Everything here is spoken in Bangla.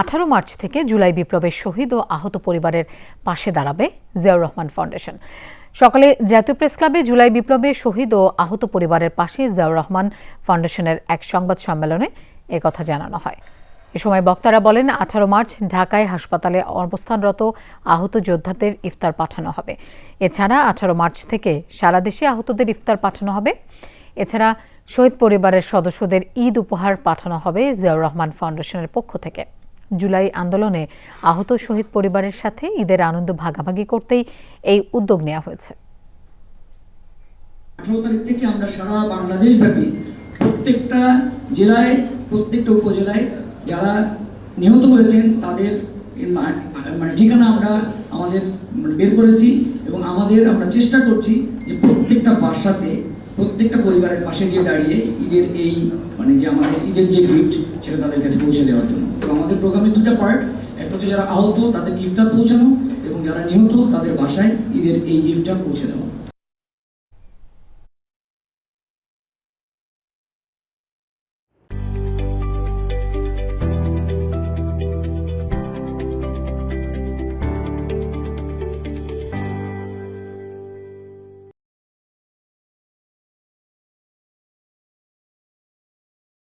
আঠারো মার্চ থেকে জুলাই বিপ্লবের শহীদ ও আহত পরিবারের পাশে দাঁড়াবে জিয়াউর রহমান ফাউন্ডেশন। সকালে জাতীয় প্রেস ক্লাবে জুলাই বিপ্লবে শহীদ ও আহত পরিবারের পাশে জিয়াউর রহমান ফাউন্ডেশনের এক সংবাদ সম্মেলনে একথা জানানো হয়। এ সময় বক্তারা বলেন, আঠারো মার্চ ঢাকায় হাসপাতালে অবস্থানরত আহত যোদ্ধাদের ইফতার পাঠানো হবে। এছাড়া আঠারো মার্চ থেকে সারা দেশে আহতদের ইফতার পাঠানো হবে। এছাড়া শহীদ পরিবারের সদস্যদের ঈদ উপহার পাঠানো হবে জিয়াউর রহমান ফাউন্ডেশনের পক্ষ থেকে। জুলাই আন্দোলনে আহত শহীদ পরিবারের সাথে ঈদের আনন্দ ভাগাভাগি করতেই এই উদ্যোগ নেওয়া হয়েছে। আঠারো তারিখ থেকে আমরা সারা বাংলাদেশ ব্যাপী প্রত্যেকটা জেলায়, প্রত্যেকটা উপজেলায় যারা নিহত হয়েছেন, তাদের মানে ঠিকানা আমরা আমাদের বের করেছি এবং আমাদের আমরা চেষ্টা করছি যে প্রত্যেকটা বাসাতে, প্রত্যেকটা পরিবারের পাশে গিয়ে দাঁড়িয়ে ঈদের এই মানে যে আমাদের ঈদের যে গিফট সেটা তাদের কাছে পৌঁছে দেওয়ার জন্য। তো আমাদের প্রোগ্রামে দুটা পার্ট একটা হচ্ছে যারা আহত, তাদের গিফটটা পৌঁছানো, এবং যারা নিহত, তাদের বাসায় ঈদের এই গিফটটা পৌঁছে দেওয়া।